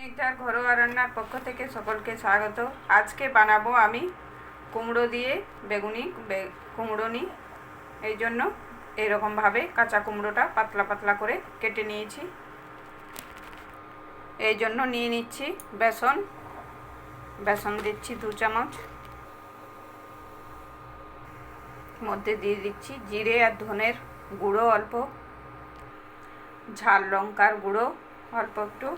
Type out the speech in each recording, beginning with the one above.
স্নিগ্ধার ঘরোয়া রান্নার পক্ষ থেকে সকলকে স্বাগত। আজকে বানাবো আমি কুমড়ো দিয়ে বেগুনি কুমড়ো নিই এই জন্য এইরকমভাবে কাঁচা কুমড়োটা পাতলা পাতলা করে কেটে নিয়েছি। এই জন্য নিয়ে নিচ্ছি বেসন। বেসন দিচ্ছি দু চামচ। মধ্যে দিয়ে দিচ্ছি জিরে আর ধনের গুঁড়ো অল্প। ঝাল লঙ্কার গুঁড়ো অল্প একটু।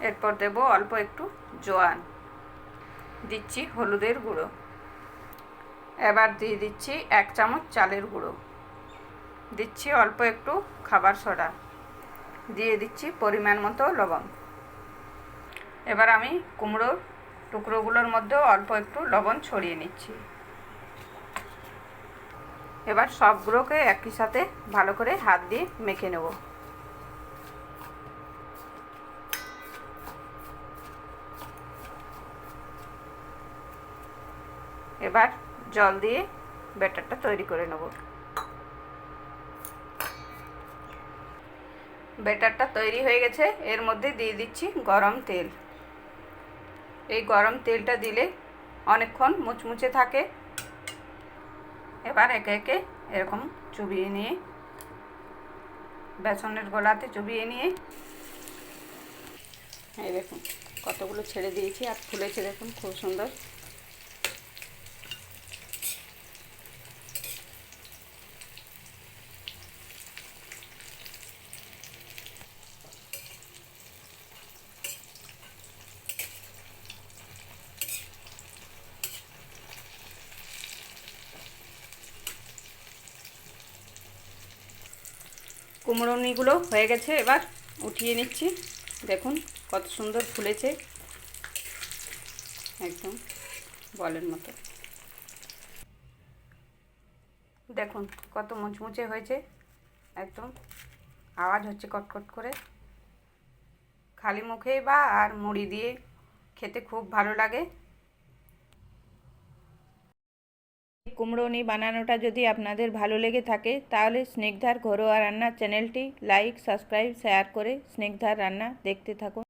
এরপর দেব অল্প একটু জোয়ান। দিচ্ছি হলুদের গুঁড়ো। এবার দিয়ে দিচ্ছি এক চামচ চালের গুঁড়ো। দিচ্ছি অল্প একটু খাবার সোডা। দিয়ে দিচ্ছি পরিমাণ মতো লবণ। এবার আমি কুমড়োর টুকরোগুলোর মধ্যেও অল্প একটু লবণ ছড়িয়ে নিচ্ছি। এবার সবগুলোকে একই সাথে ভালো করে হাত দিয়ে মেখে নেব। এবার জল দিয়ে ব্যাটারটা তৈরি করে নেব। ব্যাটারটা তৈরি হয়ে গেছে। এর মধ্যে দিয়ে দিচ্ছি গরম তেল। এই গরম তেলটা দিলে অনেকক্ষণ মুচমুচে থাকে। এবার একে একে এরকম চুবিয়ে নিয়ে, বেসনের গোলাতে চুবিয়ে নিয়ে, এই দেখুন কতগুলো ছেড়ে দিয়েছি আর ফুলেছে দেখুন খুব সুন্দর। কুমড়োনিগুলো হয়ে গেছে, এবার উঠিয়ে নিচ্ছি। দেখুন কত সুন্দর ফুলেছে। একদম বলের মতো। দেখুন কত মুচমুচে হয়েছে। একদম আওয়াজ হচ্ছে কটকট করে। খালি মুখে বা আর মুড়ি দিয়ে খেতে খুব ভালো লাগে। কুমড়োনি বানানোটা যদি আপনাদের ভালো লেগে থাকে, তাহলে স্নিগ্ধার ঘরোয়া রান্নার চ্যানেলটি লাইক, সাবস্ক্রাইব, শেয়ার করে স্নিগ্ধার রান্না দেখতে থাকুন।